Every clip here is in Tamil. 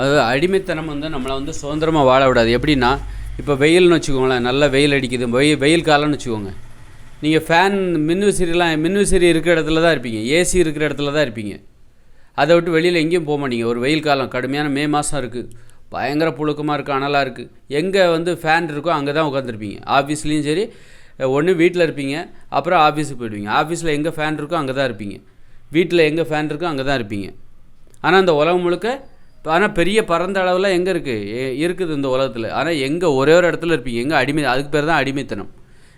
அது அடிமைத்தனம் வந்து நம்மளை வந்து சுதந்திரமாக வாழ விடாது. எப்படின்னா இப்போ வெயில்னு வச்சுக்கோங்களேன் நல்லா வெயில் அடிக்குது. வெயில் வெயில் காலம்னு வச்சுக்கோங்க. நீங்கள் ஃபேன் மின்விசிறிலாம் மின்விசிறி இருக்கிற இடத்துல தான் இருப்பீங்க. ஏசி இருக்கிற இடத்துல தான் இருப்பீங்க. அதை விட்டு வெளியில் எங்கேயும் போக மாட்டீங்க. ஒரு வெயில் காலம் கடுமையான மே மாதம் இருக்குது பயங்கர புழுக்கமாக இருக்குது அனலாக இருக்குது எங்கே வந்து ஃபேன் இருக்கோ அங்கே தான் உட்காந்துருப்பீங்க ஆஃபீஸ்லேயும் சரி ஒன்று வீட்டில் இருப்பீங்க அப்புறம் ஆஃபீஸுக்கு போயிடுவீங்க. ஆஃபீஸில் எங்கே ஃபேன் இருக்கோ அங்கே தான் இருப்பீங்க. வீட்டில் எங்கே ஃபேன் இருக்கோ அங்கே தான் இருப்பீங்க. ஆனால் இந்த உலகம் முழுக்க ஆனால் பெரிய பரந்த அளவில் எங்கே இருக்குது இருக்குது இந்த உலகத்தில். ஆனால் எங்கே ஒரே ஒரு இடத்துல இருப்பீங்க. எங்கே அடிமை அதுக்கு பேர் தான் அடிமைத்தனம்.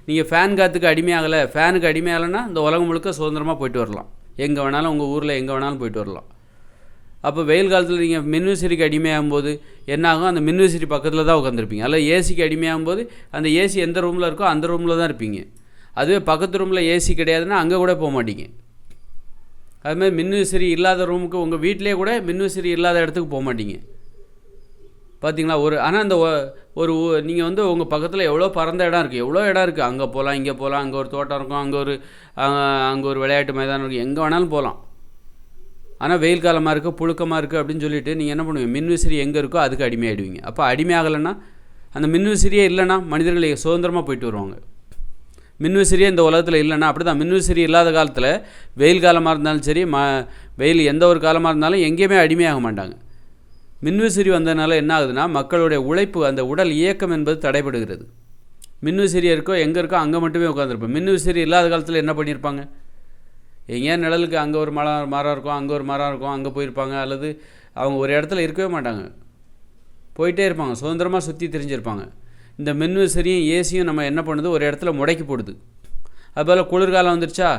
நீங்கள் ஃபேன் காற்றுக்கு அடிமையாகலை ஃபேனுக்கு அடிமையாகலைன்னா இந்த உலகம் முழுக்க சுதந்திரமாக போயிட்டு வரலாம். எங்கே வேணாலும் உங்கள் ஊரில் எங்கே வேணாலும் போயிட்டு வரலாம். அப்போ வெயில் காலத்தில் நீங்கள் மின்விசிறிக்கு அடிமையாகும் போது என்னாகும் அந்த மின்விசிறி பக்கத்தில் தான் உட்காந்துருப்பீங்க அல்ல ஏசிக்கு அடிமையாகும் போது அந்த ஏசி எந்த ரூமில் இருக்கோ அந்த ரூமில் தான் இருப்பீங்க. அதுவே பக்கத்து ரூமில் ஏசி கிடையாதுன்னா அங்கே கூட போக மாட்டீங்க. அதுமாதிரி மின்விசிறி இல்லாத ரூமுக்கு உங்கள் வீட்டிலே கூட மின்விசிறி இல்லாத இடத்துக்கு போக மாட்டீங்க. பார்த்தீங்களா ஒரு ஆனால் அந்த ஒ- ஒரு நீங்கள் வந்து உங்கள் பக்கத்தில் எவ்வளோ பறந்த இடம் இருக்குது எவ்வளோ இடம் இருக்குது அங்கே போகலாம் இங்கே போகலாம் அங்கே ஒரு தோட்டம் இருக்கும் அங்கே ஒரு அங்கே ஒரு விளையாட்டு மைதானம் இருக்கும் எங்கே வேணாலும் போகலாம் ஆனால் வெயில் காலமாக இருக்குது புழுக்கமாக இருக்குது அப்படின்னு சொல்லிட்டு நீங்கள் என்ன பண்ணுவீங்க? மின்விசிறி எங்கே இருக்கோ அதுக்கு அடிமையாகிடுவீங்க அப்போ அடிமையாகலைன்னா அந்த மின்விசிறியே இல்லைன்னா மனிதர்கள் சுதந்திரமாக போயிட்டு வருவாங்க. மின்விசிறியே இந்த உலகத்தில் இல்லைன்னா அப்படி தான் மின்விசிறி இல்லாத காலத்தில் வெயில் காலமாக இருந்தாலும் சரி ம வெயில் எந்த ஒரு காலமாக இருந்தாலும் எங்கேயுமே அடிமையாக மாட்டாங்க. மின்விசிறி வந்ததுனால என்ன ஆகுதுன்னா மக்களுடைய உழைப்பு அந்த உடல் இயக்கம் என்பது தடைபடுகிறது. மின்விசிறி இருக்கோ எங்கே இருக்கோ அங்கே மட்டுமே உட்காந்துருப்போம் மின்விசிறி இல்லாத காலத்தில் என்ன பண்ணியிருப்பாங்க? எங்கேயா நிழலுக்கு அங்கே ஒரு மரம் மரம் இருக்கும் அங்கே ஒரு மரம் இருக்கும் அங்கே போயிருப்பாங்க அல்லது அவங்க ஒரு இடத்துல இருக்கவே மாட்டாங்க. போயிட்டே இருப்பாங்க சுதந்திரமாக சுற்றி தெரிஞ்சிருப்பாங்க. இந்த மின்விசிறியும் ஏசியும் நம்ம என்ன பண்ணுது? ஒரு இடத்துல முடக்கி போடுது. அதுபோல் குளிர்காலம் வந்துருச்சா?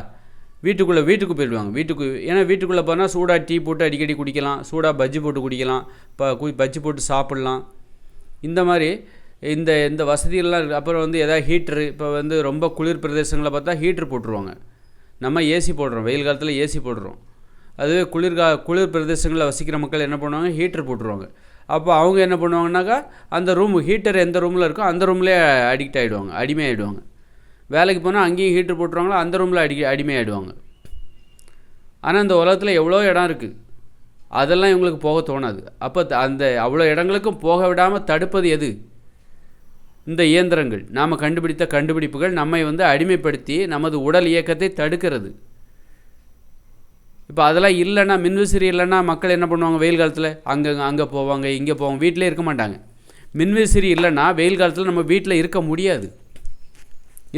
வீட்டுக்குள்ளே வீட்டுக்கு போயிடுவாங்க. வீட்டுக்கு ஏன்னா வீட்டுக்குள்ளே போனால் சூடாக டீ போட்டு அடிக்கடி குடிக்கலாம். சூடாக பஜ்ஜி போட்டு குடிக்கலாம். இப்போ பஜ்ஜி போட்டு சாப்பிட்லாம். இந்த மாதிரி இந்த இந்த வசதிகள்லாம் அப்புறம் வந்து எதாவது ஹீட்ரு இப்போ வந்து ரொம்ப குளிர் பிரதேசங்களை பார்த்தா ஹீட்ரு போட்டுருவாங்க. நம்ம ஏசி போடுறோம். வெயில் காலத்தில் ஏசி போடுறோம். அதுவே குளிர்கா குளிர் பிரதேசங்களில் வசிக்கிற மக்கள் என்ன பண்ணுவாங்க? ஹீட்டர் போட்டுருவாங்க. அப்போ அவங்க என்ன பண்ணுவாங்கனாக்கா அந்த ரூம் ஹீட்டர் எந்த ரூமில் இருக்கோ அந்த ரூம்லேயே அடிக்ட் ஆகிடுவாங்க அடிமை ஆகிடுவாங்க வேலைக்கு போனால் அங்கேயும் ஹீட்டர் போட்டுருவாங்களோ அந்த ரூமில் அடி அடிமை ஆகிடுவாங்க ஆனால் இந்த உலகத்தில் எவ்வளோ இடம் இருக்குது அதெல்லாம் இவங்களுக்கு போக தோணாது. அப்போ த- அந்த அவ்வளோ இடங்களுக்கும் போக விடாமல் தடுப்பது எது? இந்த இயந்திரங்கள். நாம் கண்டுபிடித்த கண்டுபிடிப்புகள் நம்மை வந்து அடிமைப்படுத்தி நமது உடல் இயக்கத்தை தடுக்கிறது. இப்போ அதெல்லாம் இல்லைன்னா மின்விசிறி இல்லைன்னா மக்கள் என்ன பண்ணுவாங்க வெயில் காலத்தில்? அங்கே அங்கே போவாங்க இங்கே போவாங்க வீட்டிலே இருக்க மாட்டாங்க. மின்விசிறி இல்லைன்னா வெயில் காலத்தில் நம்ம வீட்டில் இருக்க முடியாது.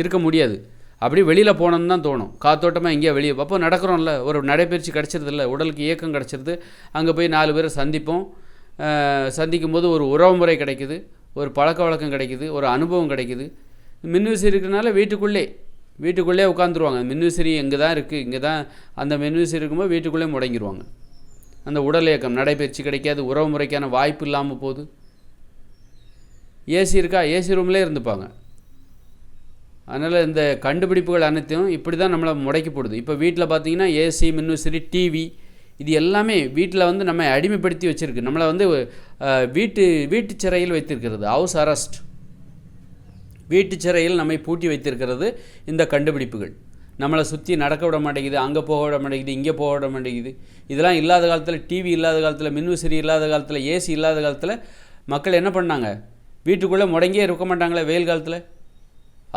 இருக்க முடியாது. அப்படி வெளியில் போனோம்னு தான் தோணும். காத்தோட்டமாக எங்கேயா வெளியே அப்போ நடக்கிறோம்ல ஒரு நடைப்பயிற்சி கிடச்சிருதில்ல உடலுக்கு இயக்கம் கிடச்சிருது. அங்கே போய் நாலு பேரை சந்திப்போம். சந்திக்கும் போது ஒரு உறவு முறை கிடைக்குது ஒரு பழக்க வழக்கம் கிடைக்குது ஒரு அனுபவம் கிடைக்குது. மின்விசிறி இருக்கிறனால வீட்டுக்குள்ளே வீட்டுக்குள்ளே உட்காந்துருவாங்க மின்விசிறி இங்கே தான் இருக்குது இங்கே தான் அந்த மின்விசிறி இருக்கும்போது வீட்டுக்குள்ளே முடங்கிடுவாங்க அந்த உடல் இயக்கம் நடைபயிற்சி கிடைக்காது உறவு முறைக்கான வாய்ப்பு இல்லாமல் போகுது. ஏசி இருக்கா? ஏசி ரூம்லேயே இருந்துப்பாங்க. அதனால் இந்த கண்டுபிடிப்புகள் அனைத்தையும் இப்படி தான் நம்மளை முடக்கி போடுது. இப்போ வீட்டில் பார்த்தீங்கன்னா ஏசி மின்விசிறி டிவி இது எல்லாமே வீட்டில் வந்து நம்ம அடிமைப்படுத்தி வச்சுருக்கு. நம்மளை வந்து வீட்டு வீட்டு சிறையில் வைத்திருக்கிறது. ஹவுஸ் அரெஸ்ட் வீட்டு சிறையில் நம்மை பூட்டி வைத்திருக்கிறது இந்த கண்டுபிடிப்புகள். நம்மளை சுற்றி நடக்க விட மாட்டேங்குது அங்கே போக விட மாட்டேங்குது இங்கே போக விட மாட்டேங்குது. இதெல்லாம் இல்லாத காலத்தில் டிவி இல்லாத காலத்தில் மின்விசிறி இல்லாத காலத்தில் ஏசி இல்லாத காலத்தில் மக்கள் என்ன பண்ணாங்க? வீட்டுக்குள்ளே முடங்கியே இருக்க மாட்டாங்களே வெயில் காலத்தில்.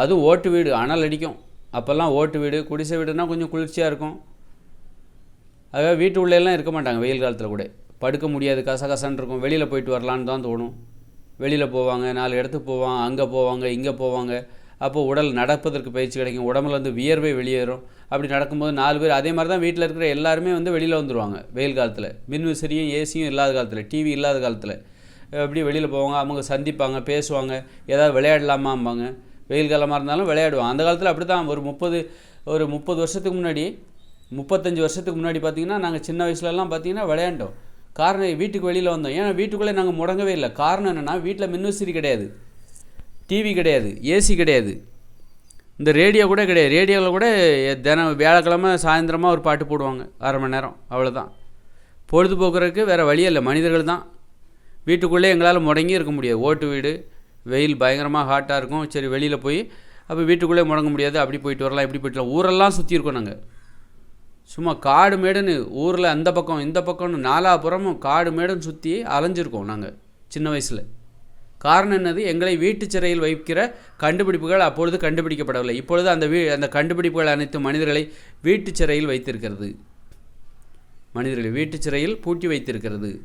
அதுவும் ஓட்டு வீடு அனல் அடிக்கும். அப்போல்லாம் ஓட்டு வீடு குடிசை வீடுனா கொஞ்சம் குளிர்ச்சியாக இருக்கும். அதாவது வீட்டு உள்ளேலாம் இருக்க மாட்டாங்க வெயில் காலத்தில் கூட. படுக்க முடியாது கசகசன்னு இருக்கும். வெளியில் போயிட்டு வரலான்னு தான் தோணும். வெளியில் போவாங்க நாலு இடத்துக்கு போவாங்க அங்கே போவாங்க இங்கே போவாங்க. அப்போ உடல் நடப்பதற்கு பயிற்சி கிடைக்கும். உடம்புல வந்து வியர்வை வெளியேறும். அப்படி நடக்கும்போது நாலு பேர் அதே மாதிரி தான் வீட்டில் இருக்கிற எல்லாருமே வந்து வெளியில் வந்துடுவாங்க வெயில் காலத்தில். மின்விசிறியும் ஏசியும் இல்லாத காலத்தில் டிவி இல்லாத காலத்தில். அப்படி வெளியில் போவாங்க அவங்க சந்திப்பாங்க பேசுவாங்க ஏதாவது விளையாடலாமாம்பாங்க. வெயில் காலமாக இருந்தாலும் விளையாடுவாங்க. அந்த காலத்தில் அப்படி தான் ஒரு முப்பது ஒரு முப்பது வருஷத்துக்கு முன்னாடி முப்பத்தஞ்சு வருஷத்துக்கு முன்னாடி பார்த்திங்கன்னா நாங்கள் சின்ன வயசுலலாம் பார்த்தீங்கன்னா விளையாண்டோம். காரணம் வீட்டுக்கு வெளியில் வந்தோம். ஏன்னா வீட்டுக்குள்ளே நாங்கள் முடங்கவே இல்லை. காரணம் என்னென்னா வீட்டில் மின்விசிறி கிடையாது. டிவி கிடையாது. ஏசி கிடையாது. இந்த ரேடியோ கூட கிடையாது. ரேடியோவில் கூட தினம் வியாழக்கிழமை சாயந்தரமாக ஒரு பாட்டு போடுவாங்க. அரை மணி நேரம். அவ்வளோதான் பொழுதுபோக்குறதுக்கு வேறு வழியே இல்லை. மனிதர்கள் தான். வீட்டுக்குள்ளே எங்களால் முடங்கி இருக்க முடியாது. ஓட்டு வீடு வெயில் பயங்கரமாக ஹாட்டாக இருக்கும். சரி வெளியில் போய் அப்போ வீட்டுக்குள்ளே முடங்க முடியாது. அப்படி போயிட்டு வரலாம் இப்படி போயிட்டு வரலாம். ஊரெல்லாம் சுற்றி இருக்கோம் நாங்கள் சும்மா காடு மேடுன்னு ஊரில் அந்த பக்கம் இந்த பக்கம்னு நாலாபுறமும் காடு மேடுன்னு சுற்றி அலைஞ்சிருக்கோம் நாங்கள் சின்ன வயசில். காரணம் என்னது? எங்களை வீட்டு சிறையில் வைக்கிற கண்டுபிடிப்புகள் அப்பொழுது கண்டுபிடிக்கப்படவில்லை. இப்பொழுது அந்த வீ அந்த கண்டுபிடிப்புகள் அனைத்து மனிதர்களை வீட்டு சிறையில் வைத்திருக்கிறது. மனிதர்களை வீட்டு சிறையில் பூட்டி வைத்திருக்கிறது.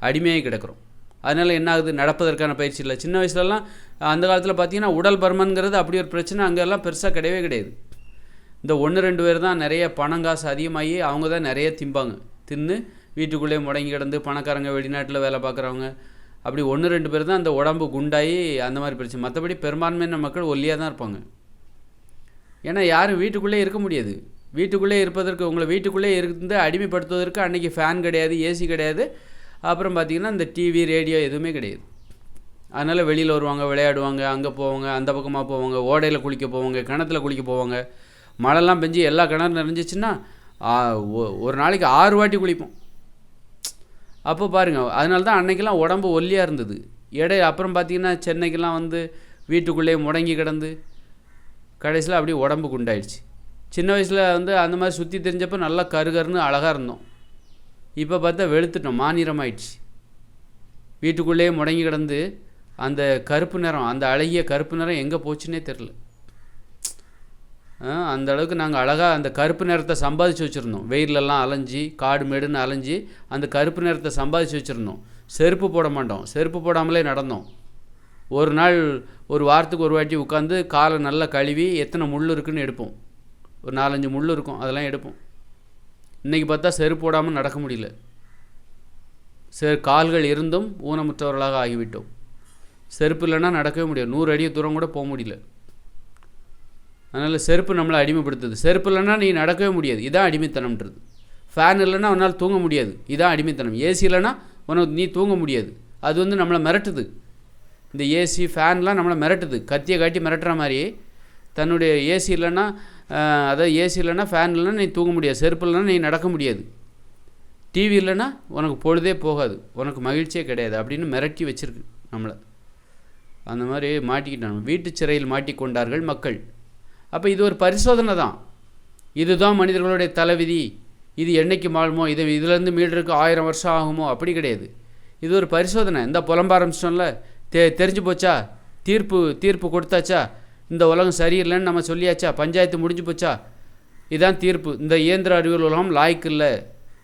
அடிமையாக கிடக்கிறோம். அதனால் என்ன ஆகுது? நடப்பதற்கான பயிற்சி இல்லை. சின்ன வயசுலலாம் அந்த காலத்தில் பார்த்தீங்கன்னா உடல் பருமன்கிறது அப்படி ஒரு பிரச்சனை அங்கெல்லாம் பெருசாக கிடையவே கிடையாது. இந்த ஒன்று ரெண்டு பேர் தான் நிறைய பணம் காசு அதிகமாகி அவங்க தான் நிறைய திம்பாங்க. தின்னு வீட்டுக்குள்ளேயே முடங்கி கிடந்து பணக்காரங்க வெளிநாட்டில் வேலை பார்க்குறவங்க. அப்படி ஒன்று ரெண்டு பேர் தான் அந்த உடம்பு குண்டாகி அந்த மாதிரி பிரச்சனை மற்றபடி பெரும்பான்மையான மக்கள் ஒல்லியாக தான் இருப்பாங்க. ஏன்னா யாரும் வீட்டுக்குள்ளே இருக்க முடியாது. வீட்டுக்குள்ளே இருப்பதற்கு உங்களை வீட்டுக்குள்ளே இருந்து அடிமைப்படுத்துவதற்கு அன்றைக்கி ஃபேன் கிடையாது ஏசி கிடையாது. அப்புறம் பார்த்திங்கன்னா இந்த டிவி ரேடியோ எதுவுமே கிடையாது. அதனால் வெளியில் வருவாங்க விளையாடுவாங்க அங்கே போவாங்க அந்த பக்கமாக போவாங்க ஓடையில் குளிக்க போவாங்க கிணத்துல குளிக்க போவாங்க. மழைலாம் பெஞ்சு எல்லா கிணறு நிறைஞ்சிச்சுன்னா ஒ- ஒரு நாளைக்கு ஆறு வாட்டி குளிப்போம். அப்போ பாருங்கள் அதனால தான் அன்னைக்கெல்லாம் உடம்பு ஒல்லியாக இருந்தது. எடை அப்புறம் பார்த்திங்கன்னா சென்னைக்கெல்லாம் வந்து வீட்டுக்குள்ளேயே முடங்கி கிடந்து கடைசியில் அப்படியே உடம்பு குண்டாயிடுச்சு. சின்ன வயசில் வந்து அந்த மாதிரி சுற்றி தெரிஞ்சப்போ நல்லா கருகருன்னு அழகாக இருந்தோம். இப்போ பார்த்தா வெளுத்துட்டோம் மாநிறம் ஆயிடுச்சு வீட்டுக்குள்ளேயே முடங்கி கிடந்து அந்த கருப்பு நிறம் அந்த அழகிய கருப்பு நிறம் எங்கே போச்சுன்னே தெரில அந்த அளவுக்கு நாங்கள் அழகாக அந்த கருப்பு நிறத்தை சம்பாதிச்சு வச்சுருந்தோம். வெயிலெல்லாம் அலைஞ்சி காடு மேடுன்னு அலைஞ்சி அந்த கருப்பு நிறத்தை சம்பாதிச்சு வச்சுருந்தோம். செருப்பு போட மாட்டோம். செருப்பு போடாமலே நடந்தோம். ஒரு நாள் ஒரு வாரத்துக்கு ஒரு வாட்டி உட்காந்து காலை நல்லா கழுவி எத்தனை முள் இருக்குன்னு எடுப்போம். ஒரு நாலஞ்சு முள் இருக்கும் அதெல்லாம் எடுப்போம். இன்றைக்கி பார்த்தா செருப்பு போடாமல் நடக்க முடியல. செ கால்கள் இருந்தும் ஊனமுற்றவர்களாக ஆகிவிட்டோம். செருப்பு இல்லைன்னா நடக்கவே முடியாது. நூறு அடி தூரம் கூட போக முடியல. அதனால் செருப்பு நம்மளை அடிமைப்படுத்துது. செருப்பு இல்லைன்னா நீ நடக்கவே முடியாது. இதான் அடிமைத்தனம்ன்றது. ஃபேன் இல்லைன்னா உன்னால் தூங்க முடியாது. இதான் அடிமைத்தனம். ஏசி இல்லைன்னா உனக்கு நீ தூங்க முடியாது. அது வந்து நம்மளை மிரட்டுது. இந்த ஏசி ஃபேன்லாம் நம்மளை மிரட்டுது. கத்தியை காட்டி மிரட்டுற மாதிரி தன்னுடைய ஏசி இல்லைன்னா அதாவது ஏசி இல்லைன்னா ஃபேன் இல்லைன்னா நீ தூங்க முடியாது. செருப்பு இல்லைன்னா நீ நடக்க முடியாது. டிவி இல்லைன்னா உனக்கு பொழுதே போகாது. உனக்கு மகிழ்ச்சியே கிடையாது. அப்படின்னு மிரட்டி வச்சிருக்கு நம்மளை. அந்த மாதிரி மாட்டிக்கிட்டாங்க. வீட்டு சிறையில் மாட்டிக்கொண்டார்கள் மக்கள். அப்போ இது ஒரு பரிசோதனை தான். இதுதான் மனிதர்களுடைய தலைவிதி. இது என்னைக்கு மாறுமோ இது இதுலேருந்து மீடுறதுக்கு ஆயிரம் வருஷம் ஆகுமோ அப்படி கிடையாது. இது ஒரு பரிசோதனை. இந்த புலம்ப ஆரம்பிச்சிட்டோம்ல தெ தெரிஞ்சு போச்சா? தீர்ப்பு தீர்ப்பு கொடுத்தாச்சா? இந்த உலகம் சரியில்லைன்னு நம்ம சொல்லியாச்சா? பஞ்சாயத்து முடிஞ்சு போச்சா? இதுதான் தீர்ப்பு. இந்த இயந்திர அறிவியல் உலகம் லாய்க்கு இல்லை.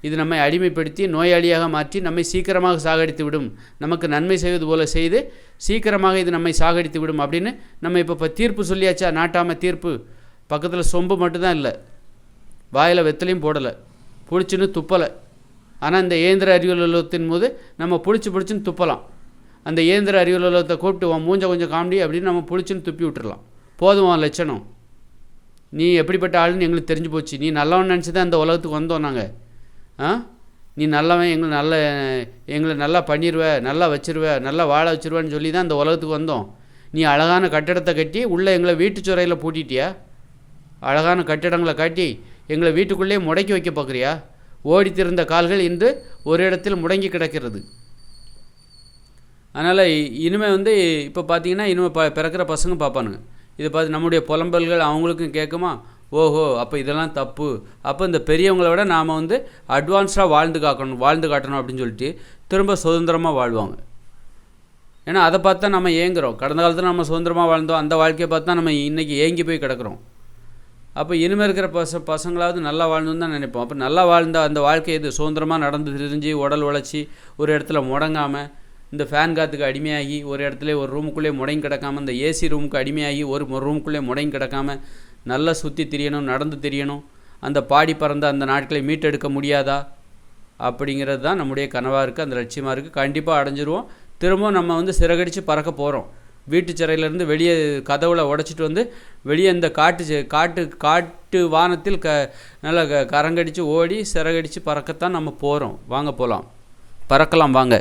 இது நம்மை அடிமைப்படுத்தி நோயாளியாக மாற்றி நம்மை சீக்கிரமாக சாகடித்து விடும் நமக்கு நன்மை செய்வது போல செய்து சீக்கிரமாக இது நம்மை சாகடித்து விடும் அப்படின்னு நம்ம இப்போ இப்போ தீர்ப்பு சொல்லியாச்சா? நாட்டாமல் தீர்ப்பு. பக்கத்தில் சொம்பு மட்டும்தான் இல்லை. வாயில் வெத்தலையும் போடலை. பிடிச்சின்னு துப்பலை. ஆனால் இந்த இயந்திர அறிவலத்தின் போது நம்ம பிடிச்சி பிடிச்சின்னு துப்பலாம். அந்த இயந்திர அறிவியல் கூப்பிட்டு உன் மூஞ்ச கொஞ்சம் காமெடி அப்படின்னு நம்ம பிடிச்சின்னு துப்பி விட்டுறலாம். போதும் உன் லட்சணம். நீ எப்படிப்பட்ட ஆளுன்னு எங்களுக்கு தெரிஞ்சு போச்சு. நீ நல்லவன் நினச்சி தான் இந்த உலகத்துக்கு வந்தோம் நாங்கள் ஆ? நீ நல்லவன் எங்களை நல்ல எங்களை நல்லா பண்ணிடுவ நல்லா வச்சிருவ நல்லா வாழ வச்சிருவேன்னு சொல்லி தான் இந்த உலகத்துக்கு வந்தோம். நீ அழகான கட்டடத்தை கட்டி உள்ளே எங்களை வீட்டு சுரையில் பூட்டிட்டியா? அழகான கட்டிடங்களை காட்டி எங்களை வீட்டுக்குள்ளேயே முடக்கி வைக்க பார்க்குறியா? ஓடித்திருந்த கால்கள் இன்று ஒரு இடத்தில் முடங்கி கிடக்கிறது. அதனால் இனிமேல் வந்து இப்போ பார்த்தீங்கன்னா இனிமேல் ப பிறக்கிற பசங்க பார்ப்பானுங்க. இதை பார்த்து நம்முடைய புலம்பல்கள் அவங்களுக்கும் கேட்குமா? ஓஹோ அப்போ இதெல்லாம் தப்பு. அப்போ இந்த பெரியவங்களை விட நாம் வந்து அட்வான்ஸ்டாக வாழ்ந்து காக்கணும் வாழ்ந்து காட்டணும் அப்படின்னு சொல்லிட்டு திரும்ப சுதந்திரமாக வாழ்வாங்க. ஏன்னா அதை பார்த்து தான் நம்ம ஏங்குறோம். கடந்த காலத்தில் நம்ம சுதந்திரமாக வாழ்ந்தோம். அந்த வாழ்க்கையை பார்த்து தான் நம்ம இன்றைக்கி ஏங்கி போய் கிடக்குறோம். அப்போ இனிமேல் இருக்கிற பச பசங்களாவது நல்லா வாழணும்னு தான் நினைப்போம். அப்போ நல்லா வாழ்ந்த அந்த வாழ்க்கை இது சுதந்திரமாக நடந்து தெரிஞ்சு உடல் உழைச்சி ஒரு இடத்துல முடங்காமல் இந்த ஃபேன் காற்றுக்கு அடிமையாகி ஒரு இடத்துல ஒரு ரூமுக்குள்ளே முடங்கி கிடக்காம இந்த ஏசி ரூமுக்கு அடிமையாகி ஒரு ரூமுக்குள்ளே முடங்கி கிடக்காம நல்லா சுற்றி திரியணும் நடந்து திரியணும். அந்த பாடி பறந்த அந்த நாட்களை மீட்டெடுக்க முடியாதா? அப்படிங்கிறது தான் நம்முடைய கனவாக இருக்குது அந்த லட்சியமாக இருக்குது கண்டிப்பாக அடைஞ்சிருவோம். திரும்பவும் நம்ம வந்து சிறகடித்து பறக்க போகிறோம் வீட்டு சிறையிலேருந்து வெளியே கதவுல உடச்சிட்டு வந்து வெளியே இந்த காட்டு காட்டு காட்டு வானத்தில் க நல்லா க கரங்கடிச்சு ஓடி சிறகடித்து பறக்கத்தான் நம்ம போகிறோம் வாங்க போகலாம் பறக்கலாம் வாங்க.